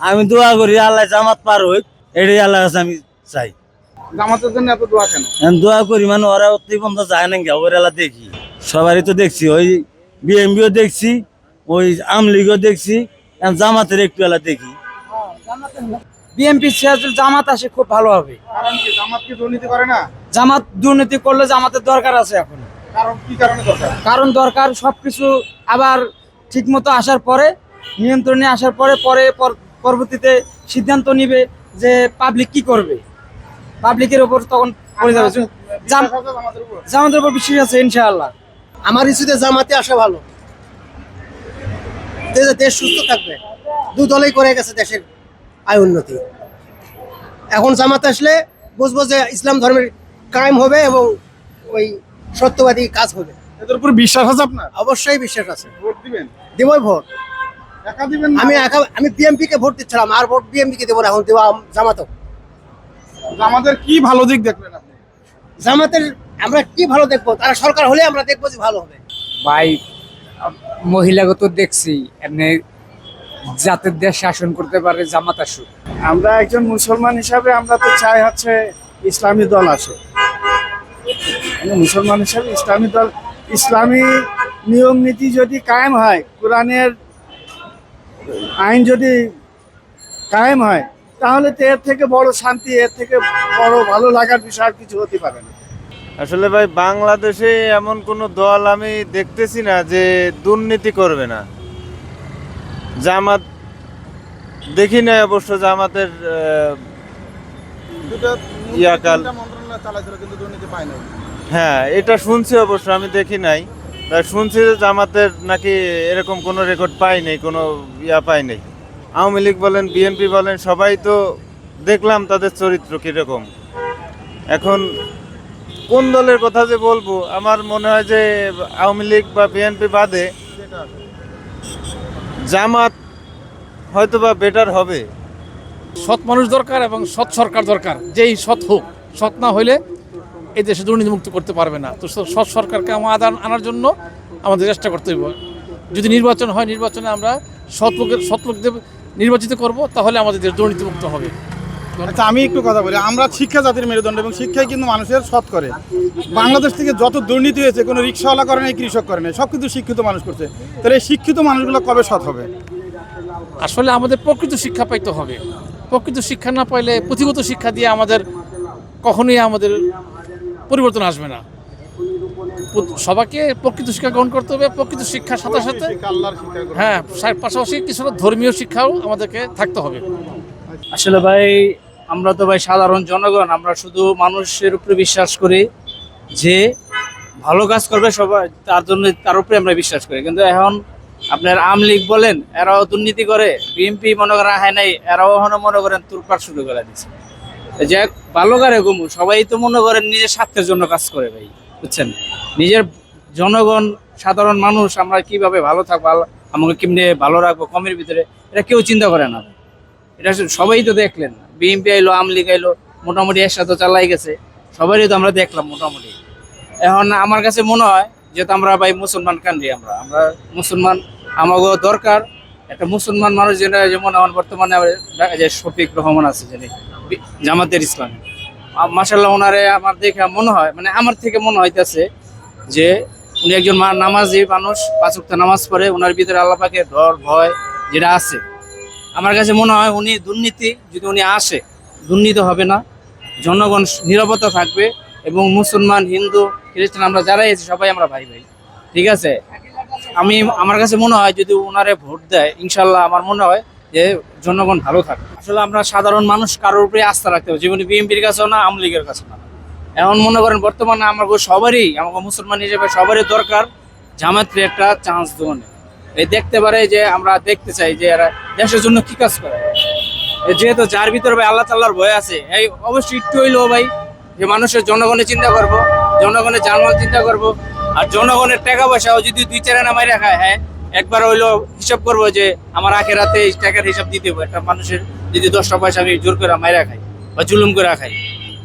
আমি দোয়া করি আল্লাহ জামাত পার হই এটাই আল্লাহ কাছে আমি চাই। জামাতের জন্য এত দোয়া কেন? দোয়া করি মানে ওরা অতি পর্যন্ত যায় না গিয়া ওর এলা দেখি। সবারই তো দেখছি ওই বিএমপিও দেখছি ওই আমলিগও দেখছি জামাতের একটু এলা দেখি। সিরাজুল জামাত আসে খুব ভালো হবে। কারণ কি জামাত কি দুর্নীতি করে না? জামাত দুর্নীতি করলে জামাতের দরকার আছে এখন। কারণ কি কারণে দরকার? কারণ দরকার সবকিছু আবার ঠিকমতো আসার পরে নিয়ন্ত্রণে আসার পরে পরে পর- পরবর্তীতে সিদ্ধান্ত নিবে যে পাবলিক কি করবে। পাবলিকের উপর তখন পড়ে যাবে। জাম- বিশ্বাস আছে জামাতের উপর? বিশ্বাস আছে ইনশাআল্লাহ। আমার ইস্যুতে জামাতে আসা ভালো। দেশ সুস্থ থাকবে দু দলেই করে গেছে দেশের আয় উন্নতি। এখন জামাত আসলে বুঝব যে ইসলাম ধর্মের কায়েম হবে এবং ওই সত্যবাদী কাজ হবে। এদের উপর বিশ্বাস আছে আপনার? অবশ্যই বিশ্বাস আছে। ভোট দিবেন? দেবই ভোট? আমি একা আমি বিএমপি কে ভোট দিচ্ছিলাম আর ভোট বিএমপি কে দেবো না এখন দেবো জামাতের কি ভালো দিক দেখলেন আপনি? জামাতের আমরা কি ভালো দেখব? তারা সরকার হলে আমরা দেখব যে ভালো হবে। ভাই মহিলাগত দেখছি এমনি জাতের দেশ শাসন করতে পারে জামাত আসুক। আমরা একজন মুসলমান হিসাবে আমরা তো চাই হচ্ছে ইসলামী দল আসে। মানে মুসলমান হিসাবে ইসলামী দল ইসলামী নিয়ম নীতি যদি কায়েম হয় কোরআনের আইন যদি কায়েম হয় তাহলে তো এর থেকে বড় শান্তি এর থেকে বড় ভালো লাগার বিষয় আর কিছু হতে পারে না। আসলে ভাই বাংলাদেশে এমন কোনো দল আমি দেখতেছি না যে দুর্নীতি করবে না। জামাত দেখি না অবশ্য জামাতের ইয়াকাল। তিনটা মন্ত্রণালয় চালাইছিল কিন্তু দুর্নীতি পায় না হ্যাঁ এটা শুনছি অবশ্য আমি দেখি নাই। শুনছি যে জামাতের নাকি এরকম কোনো রেকর্ড পাই নাই, কোনো ইয়া পাই নাই। আওয়ামী লীগ বলেন, বিএনপি বলেন, সবাই তো দেখলাম তাদের চরিত্র কীরকম। এখন কোন দলের কথা যে বলব, আমার মনে হয় যে আওয়ামী লীগ বা বিএনপি বাদে জামাত হয়তো বা বেটার হবে। সৎ মানুষ দরকার এবং সৎ সরকার দরকার, যেই সৎ হোক, সৎ না হইলে এই দেশে দুর্নীতিমুক্ত করতে পারবে না। তো সৎ সরকারকে আমার আদান আনার জন্য আমাদের চেষ্টা করতে হবে যদি নির্বাচন হয় নির্বাচনে আমরা সৎ লোকের সৎ লোকদের নির্বাচিত করব তাহলে আমাদের দেশ দুর্নীতিমুক্ত হবে। আচ্ছা আমি একটু কথা বলি। আমরা শিক্ষা জাতির মেরুদণ্ড এবং শিক্ষাই কিন্তু মানুষের সৎ করে। বাংলাদেশ থেকে যত দুর্নীতি হয়েছে কোনো রিক্সাওয়ালা করে নাই কৃষক করে নাই সব কিন্তু শিক্ষিত মানুষ করছে। তাহলে এই শিক্ষিত মানুষগুলো কবে সৎ হবে? আসলে আমাদের প্রকৃত শিক্ষা পাইতে হবে। প্রকৃত শিক্ষা না পাইলে পুঁথিগত শিক্ষা দিয়ে আমাদের কখনোই আমাদের পরিবর্তন আসবে না। সবাইকে প্রকৃত শিক্ষা গ্রহণ করতে হবে প্রকৃত শিক্ষার সাথে সাথে। হ্যাঁ পাশাপাশি কিছুটা ধর্মীয় শিক্ষাও আমাদেরকে থাকতে হবে। আসলে ভাই আমরা তো ভাই সাধারণ জনগণ আমরা শুধু মানুষের উপরে বিশ্বাস করি যে ভালো কাজ করবে সবাই তার জন্য তার উপরে আমরা বিশ্বাস করি। কিন্তু এখন আপনার আওয়ামী লীগ বলেন এরাও দুর্নীতি করে বিএনপি মনে করেন হয় নাই এরাও এখন মনে করেন তুরপাট শুরু করে দিচ্ছে যে ভালো করে গুমু সবাই তো মনে করেন নিজের স্বার্থের জন্য কাজ করে ভাই, বুঝছেন? নিজের জনগণ, সাধারণ মানুষ, আমরা কীভাবে ভালো থাকব আমাকে কেমনে ভালো রাখব, কমের ভিতরে, এটা কেউ চিন্তা করে না এটা সবাই তো দেখলেন বিএনপি আইলো, আওয়ামী লীগ আইলো, মোটামুটি একসাথে চালাই গেছে। সবারই তো আমরা দেখলাম মোটামুটি। এখন আমার কাছে মনে হয় যেহেতু আমরা ভাই মুসলমান কান্ট্রি আমরা। আমরা মুসলমান, আমাকেও দরকার। একটা মুসলমান মানুষ যেটা যেমন আমার বর্তমানে যায় শফিক রহমান আছে যিনি জামাতের ইসলাম। মাসাল্লাহ ওনারে আমার দেখে মনে হয় মানে আমার থেকে মনে হইতেছে যে উনি একজন মা- নামাজি মানুষ, পাঁচ ওয়াক্ত নামাজ পড়ে, ওনার ভিতরে আল্লাহ পাকের ডর, ভয় যেটা আছে। আমার কাছে মনে হয় উনি দুর্নীতি, যদি উনি আসে, দুর্নীতি হবে না। জনগণ নিরাপত্তা থাকবে এবং মুসলমান, হিন্দু, খ্রিস্টান, আমরা যারাই আছি, সবাই আমরা ভাই ভাই। ঠিক আছে? আমি, আমার কাছে মনে হয় যদি ওনারে ভোট দেয় ইনশাল্লাহ আমার মনে হয় যে জনগণ ভালো থাকবে আসলে আমরা সাধারণ মানুষ, কারোর উপরে আস্থা রাখতে হবে। যেমন বিএনপির কাছেও না, আওয়ামী লীগের কাছে না। এমন মনে করেন, বর্তমানে আমাকে সবারই, আমাকে মুসলমান হিসেবে সবারই দরকার জামাতের একটা চান্স দেওয়ানে এই দেখতে পারে যে, আমরা দেখতে চাই যে এরা দেশের জন্য কি কাজ করে। যেহেতু যার ভিতরে ভাই আল্লাহ তাল্লাহর ভয় আছে, এই অবশ্যই একটু হইলেও ভাই, যে মানুষের জনগণের চিন্তা করব, জনগণের জানমাল চিন্তা করব, আর জনগণের টাকা পয়সাও যদি দুই চার আনা মাইরা খায় হ্যাঁ একবার হইল হিসাব করব যে আমার আখের রাতে টাকার হিসাব দিতে হবে। একটা মানুষের যদি দশটা পয়সা আমি জোর করে মাইরা খাই বা জুলুম করে খাই।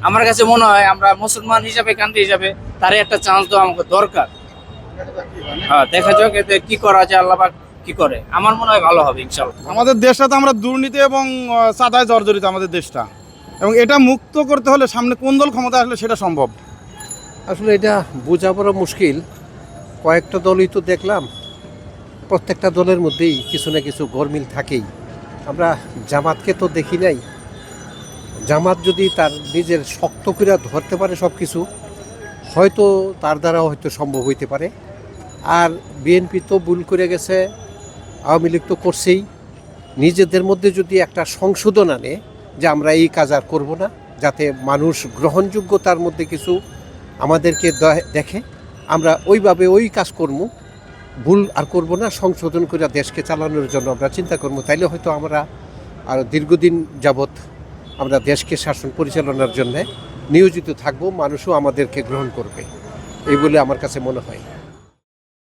আমার কাছে মনে হয় আমরা মুসলমান হিসাবে কান্ট্রি হিসাবে তারে একটা চান্স দেওয়া আমাকে দরকার। হ্যাঁ দেখা যাক এতে কি করা যায় আল্লাহ পাক কি করে। আমার মনে হয় ভালো হবে ইনশাল্লাহ আমাদের দেশটা তো আমরা দুর্নীতি এবং চাঁদায় জর্জরিত আমাদের দেশটা। এবং এটা মুক্ত করতে হলে সামনে কোন দল ক্ষমতা আসলে সেটা সম্ভব? আসলে এটা বোঝা বড় মুশকিল। কয়েকটা দলই তো দেখলাম। প্রত্যেকটা দলের মধ্যেই কিছু না কিছু গরমিল থাকেই। আমরা জামাতকে তো দেখি নাই। জামাত যদি তার নিজের শক্ত করে ধরতে পারে সব কিছু হয়তো তার দ্বারা হয়তো সম্ভব হইতে পারে। আর বিএনপি তো ভুল করে গেছে, আওয়ামী লীগ তো করছেই। নিজেদের মধ্যে যদি একটা সংশোধন আনে যে আমরা এই কাজ আর করব না, যাতে মানুষ গ্রহণযোগ্যতার মধ্যে কিছু আমাদেরকে দেখে, আমরা ওইভাবে ওই কাজ করব ভুল আর করব না, সংশোধন করে দেশকে চালানোর জন্য আমরা চিন্তা করব। তাইলে হয়তো আমরা আর দীর্ঘদিন যাবৎ আমরা দেশকে শাসন পরিচালনার জন্য নিয়োজিত থাকব, মানুষও আমাদেরকে গ্রহণ করবে। এই বলে আমার কাছে মনে হয়।